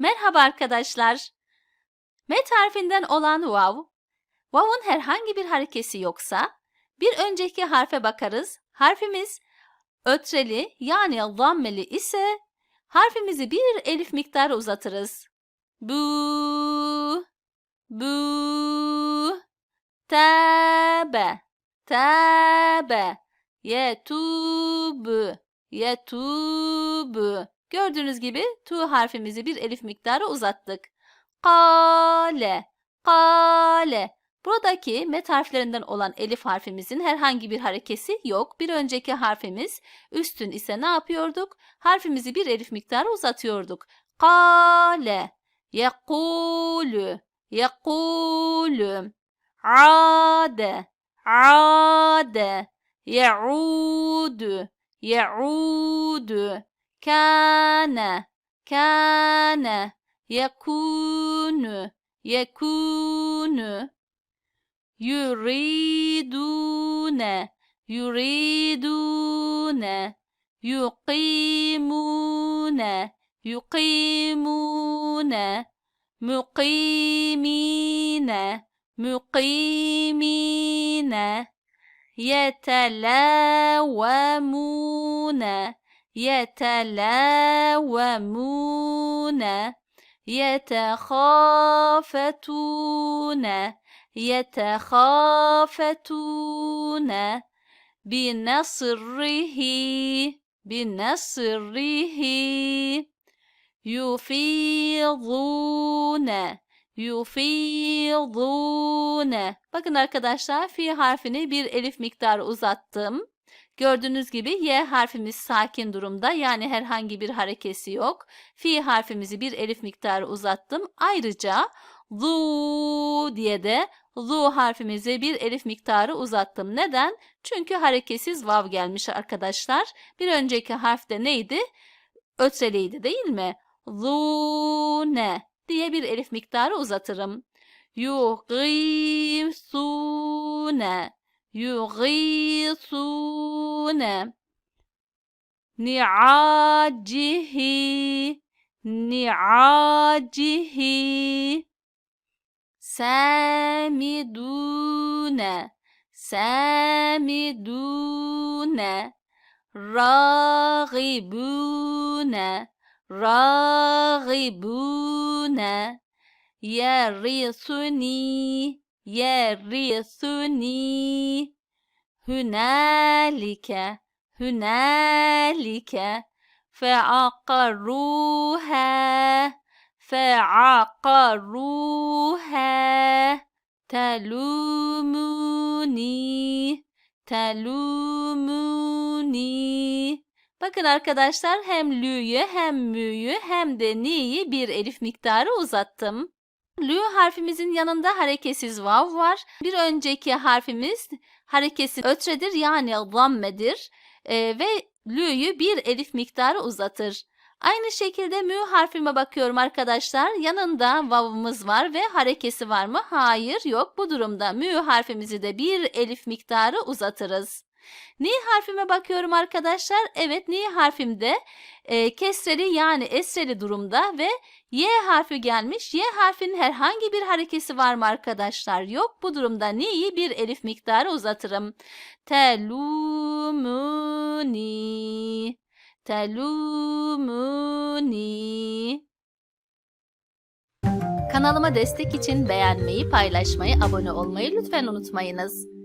Merhaba arkadaşlar. Met harfinden olan vav, vav'un herhangi bir harekesi yoksa bir önceki harfe bakarız. Harfimiz ötreli yani zammeli ise harfimizi bir elif miktarı uzatırız. Bu, bu, tabe, tabe, yetubu, yetubu. Gördüğünüz gibi tu harfimizi bir elif miktarı uzattık. Kale, kale. Buradaki met harflerinden olan elif harfimizin herhangi bir harekesi yok. Bir önceki harfimiz üstün ise ne yapıyorduk? Harfimizi bir elif miktarı uzatıyorduk. Kale, yekulu, yekulu, ade, ade, yaudu, yaudu, كان كان يكون يكون. يريدون يريدون. يقيمون يقيمون. مقيمين مقيمين. يتلاومون. يتلاومون يتخافتون يتخافتون بنصره بنصره. يفيضون يفيضون. Bakın arkadaşlar fi harfini bir elif miktarı uzattım. Gördüğünüz gibi Y harfimiz sakin durumda yani herhangi bir harekesi yok. Fi harfimizi bir elif miktarı uzattım. Ayrıca zu diye de zu harfimizi bir elif miktarı uzattım. Neden? Çünkü hareketsiz vav gelmiş arkadaşlar. Bir önceki harf de neydi? Ötreliydi değil mi? Zune diye bir elif miktarı uzatırım. Yugisune يغيثون نعاجه نعاجه. سامدون سامدون. راغبون راغبون. يرثني yerisuni hünalike hünalike feakaruha feakaruha telumuni telumuni Bakın arkadaşlar hem lü'yü hem mü'yü hem de ni'yi bir elif miktarı uzattım. Lü harfimizin yanında hareketsiz vav var. Bir önceki harfimiz hareketsiz ötredir yani zammedir ee, ve lü'yü bir elif miktarı uzatır. Aynı şekilde mü harfime bakıyorum arkadaşlar. Yanında vavımız var ve harekesi var mı? Hayır yok. Bu durumda mü harfimizi de bir elif miktarı uzatırız. Ni harfime bakıyorum arkadaşlar. Evet ni harfimde e, kesreli yani esreli durumda ve Y harfi gelmiş. Y harfinin herhangi bir harekesi var mı arkadaşlar? Yok. Bu durumda ni'yi bir elif miktarı uzatırım. Telumuni. Telumuni. Kanalıma destek için beğenmeyi, paylaşmayı, abone olmayı lütfen unutmayınız.